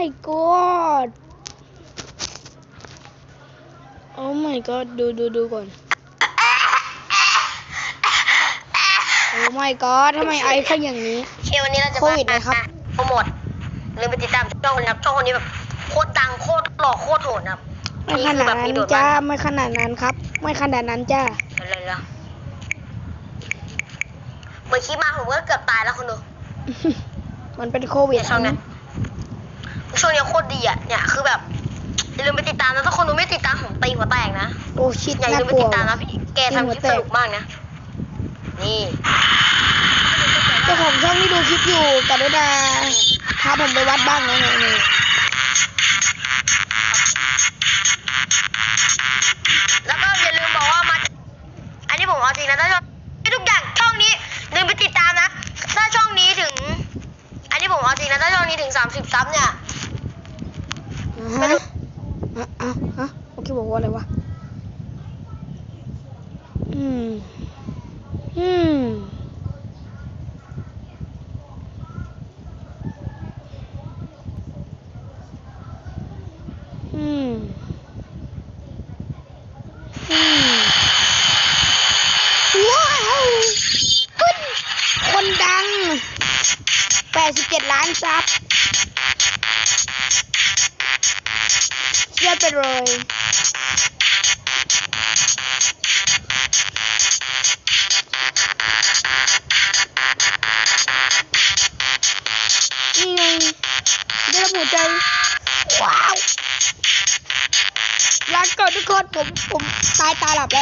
my god โอ้ my god ดูดูดูก่อน โอ้ my god ทำไมไอเขาอย่างนี้เชียร์วันนี้เราจะโควิดนะครับ โปรโมทลืมไปติดตามช่องคนนะครับช่องคนนี้แบบโคตรดังโคตรหล่อโคตรโหดนะครับไม่ขนาดนั้นจ้าไม่ขนาดนั้นครับ ไม่ขนาดนั้นจ้าอะไรล่ะเหมือนคลิปมาผมก็เกือบตายแล้วคุณดูมันเป็นโควิดเนี่ยช่องเนี้ย ช่วงเนี้ยโคตรดีอะเนี่ยคือแบบอย่าลืมไปติดตามนะถ้าคนดูไม่ติดตามผมตีหัวแตกนะโอ้ชิดอย่าน่าลืมไปกลัติวดตามนะพี่แกทำคลิปสนุกมากนะ นี่เจ้าของช่องที่ดูคลิปอยู่กรุณาพาผมไปวัดบ้างนะเนี่ยเนี่ยแล้วก็อย่าลืมบอกว่ามา อันนี้ผมเอาจริงนะถ้าชอบทุกอย่างช่องนี้ลืมไปติดตามนะ ถ้าช่องนี้ถึง อันนี้ผมเอาจริงนะถ้าช่องนี้ถึง 30 ซับเนี่ยอ่า ฮะอะอะฮะโอเคบอกว่าอะไรวะ อืม อืมอืมอืมว้าวขึ้นคนดัง87 ล้านซับ ไปเลยนี่ไงได้รับหัวใจ ว้าวลาก่อนทุกคนผมผมตายตาหลับแล้ว